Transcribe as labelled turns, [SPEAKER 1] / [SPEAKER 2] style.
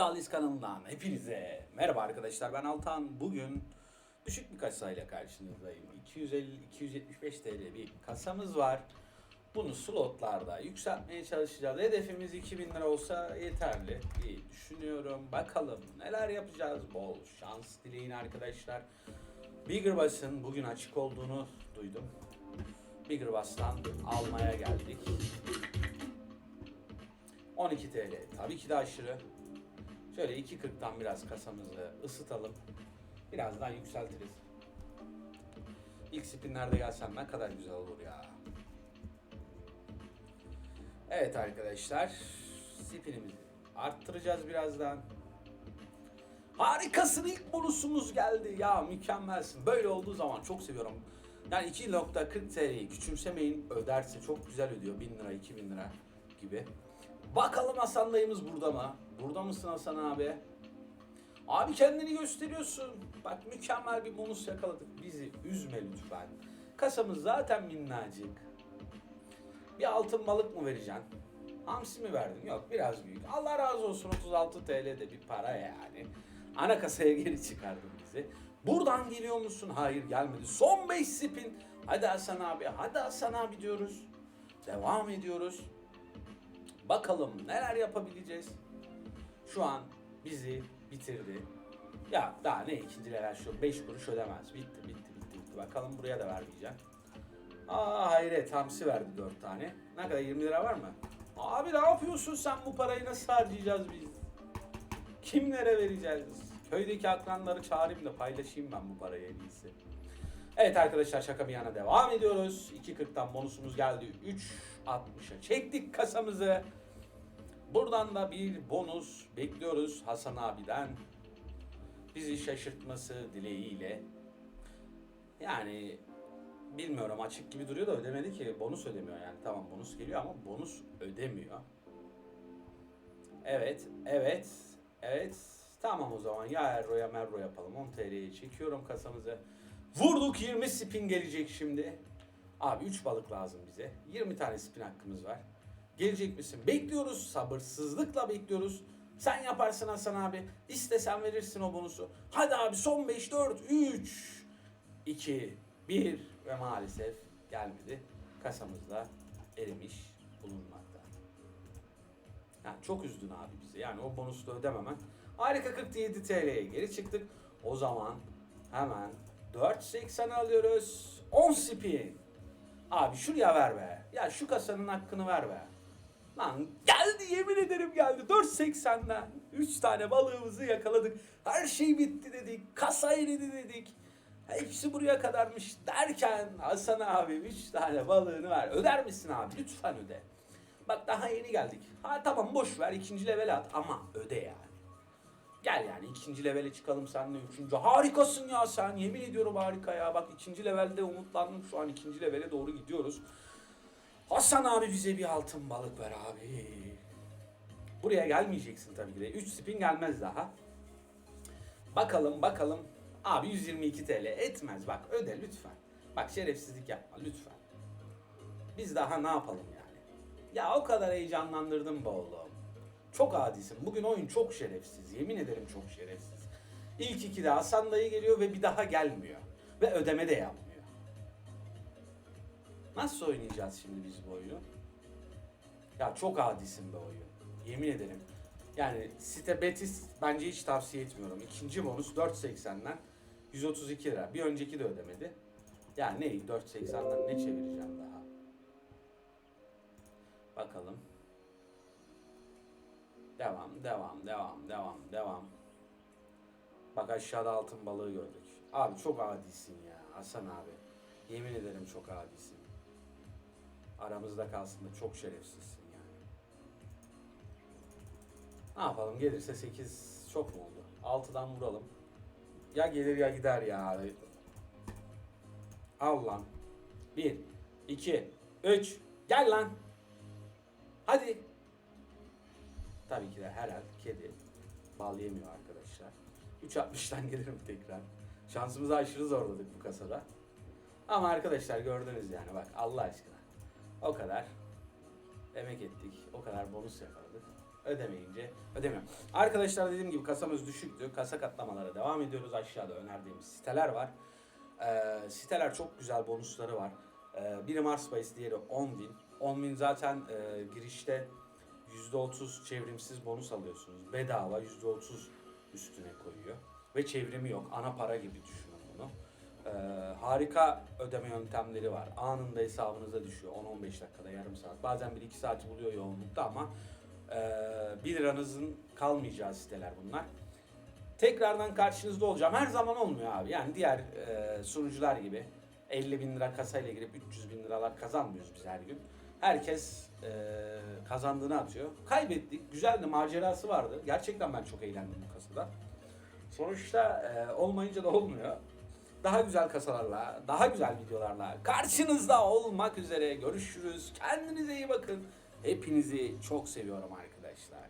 [SPEAKER 1] İddialıyız kanalından hepinize merhaba arkadaşlar ben Altan. Bugün düşük bir kasayla karşınızdayım. 250-275 TL bir kasamız var. Bunu slotlarda yükseltmeye çalışacağız. Hedefimiz 2000 lira olsa yeterli diye düşünüyorum. Bakalım neler yapacağız. Bol şans dileyin arkadaşlar. Bigger Bass'ın bugün açık olduğunu duydum. Bigger Bass'tan almaya geldik. 12 TL. Tabii ki de aşırı. Şöyle 2.40'dan biraz kasamızı ısıtalım. Birazdan yükseltiriz. İlk spinlerde gelsem ne kadar güzel olur ya. Evet arkadaşlar. Spinimizi arttıracağız birazdan. Harikasın ilk bonusumuz geldi. Ya mükemmelsin. Böyle olduğu zaman çok seviyorum. Yani 2.40 TL'yi küçümsemeyin. Öderse çok güzel ödüyor. 1000 lira, 2000 lira gibi. Bakalım Hasan dayımız burada mı? Burada mısın Hasan abi? Abi kendini gösteriyorsun. Bak mükemmel bir bonus yakaladık. Bizi üzme lütfen. Kasamız zaten minnacık. Bir altın balık mı vereceksin? Hamsi mi verdin? Yok biraz büyük. Allah razı olsun 36 TL de bir para yani. Ana kasaya geri çıkardın bizi. Buradan geliyor musun? Hayır gelmedi. Son 5 spin. Hadi Hasan abi, hadi Hasan abi diyoruz. Devam ediyoruz. Bakalım neler yapabileceğiz. Şu an bizi bitirdi. Ya daha ne ikinci level şu 5 kuruş ödemez. Bitti bitti bitti bitti. Bakalım buraya da vermeyeceğim. Aa hayret hamsi verdi 4 tane. Ne kadar 20 lira var mı? Abi ne yapıyorsun sen bu parayı nasıl harcayacağız biz? Kimlere vereceğiz? Köydeki akranları çağırayım da paylaşayım ben bu parayı en iyisi. Evet arkadaşlar şaka bir yana devam ediyoruz. 2.40'dan bonusumuz geldi. 3.60'a çektik kasamızı. Buradan da bir bonus bekliyoruz Hasan abiden. Bizi şaşırtması dileğiyle. Yani bilmiyorum açık gibi duruyor da ödemedi ki. Bonus ödemiyor yani. Tamam bonus geliyor ama bonus ödemiyor. Evet, evet, evet. Tamam o zaman ya Erro ya Merro yapalım. 10 TL'ye çekiyorum kasamızı. Vurduk 20 spin gelecek şimdi. Abi 3 balık lazım bize. 20 tane spin hakkımız var. Gelecek misin? Bekliyoruz. Sabırsızlıkla bekliyoruz. Sen yaparsın Hasan abi. İstesen verirsin o bonusu. Hadi abi son 5, 4, 3, 2, 1 ve maalesef gelmedi. Kasamızda erimiş bulunmakta. Yani çok üzdün abi bizi. Yani o bonusu da ödememen. Harika 47 TL'ye geri çıktık. O zaman hemen 4.80 alıyoruz. 10 spin. Abi şuraya ver be. Ya şu kasanın hakkını ver be. Lan geldi yemin ederim geldi. 4.80'den 3 tane balığımızı yakaladık. Her şey bitti dedik. Kasa eridi dedik. Hepsi buraya kadarmış derken Hasan abi 3 tane balığını ver. Öder misin abi? Lütfen öde. Bak daha yeni geldik. Ha tamam boş ver ikinci level at ama öde yani. Gel yani ikinci levele çıkalım senle üçüncü. Harikasın ya sen yemin ediyorum harika ya. Bak ikinci levelde umutlandım şu an ikinci levele doğru gidiyoruz. Hasan abi bize bir altın balık ver abi. Buraya gelmeyeceksin tabii ki de. 3 spin gelmez daha. Bakalım bakalım. Abi 122 TL etmez bak öde lütfen. Bak şerefsizlik yapma lütfen. Biz daha ne yapalım yani? Ya o kadar heyecanlandırdın be oğlum. Çok adisin. Bugün oyun çok şerefsiz. Yemin ederim çok şerefsiz. İlk iki de Hasan dayı geliyor ve bir daha gelmiyor. Ve ödeme de yapmıyor. Nasıl oynayacağız şimdi biz bu oyunu? Ya çok adisin be oyun. Yemin ederim. Yani site Betis bence hiç tavsiye etmiyorum. İkinci bonus 4.80'den 132 lira. Bir önceki de ödemedi. Ya ne 4.80'den ne çevireceğim daha? Bakalım. Devam, devam, devam, devam, devam. Bak aşağıda altın balığı gördük. Abi çok adisin ya Hasan abi. Yemin ederim çok adisin. Aramızda kalsın da çok şerefsizsin yani. Ne yapalım gelirse 8 çok mu oldu? 6'dan vuralım. Ya gelir ya gider ya. Al lan. 1, 2, 3. Gel lan. Hadi. Tabii ki de herhal kedi bal yemiyor arkadaşlar. 3.60'dan gelirim tekrar. Şansımızı aşırı zorladık bu kasada. Ama arkadaşlar gördünüz yani bak Allah aşkına. O kadar emek ettik. O kadar bonus yakaladık. Ödemeyince ödemiyorum. Arkadaşlar dediğim gibi kasamız düşüktü. Kasa katlamalara devam ediyoruz. Aşağıda önerdiğimiz siteler var. Ee, siteler çok güzel bonusları var. Ee, biri Marspace, diğeri 10.000. 10.000 zaten e, girişte %30 çevrimsiz bonus alıyorsunuz. Bedava %30 üstüne koyuyor. Ve çevrimi yok. Ana para gibi düşünün bunu. Ee, harika ödeme yöntemleri var. Anında hesabınıza düşüyor. 10-15 dakikada, yarım saat. Bazen 1-2 saati buluyor yoğunlukta ama e, 1 liranızın kalmayacağı siteler bunlar. Tekrardan karşınızda olacağım. Her zaman olmuyor abi. Yani diğer e, sunucular gibi 50 bin lira kasayla girip 300 bin liralar kazanmıyoruz biz her gün. Herkes e, kazandığını atıyor. Kaybettik. Güzeldi. Macerası vardı. Gerçekten ben çok eğlendim bu kasada. Sonuçta e, olmayınca da olmuyor. Daha güzel kasalarla, daha güzel videolarla karşınızda olmak üzere görüşürüz. Kendinize iyi bakın. Hepinizi çok seviyorum arkadaşlar.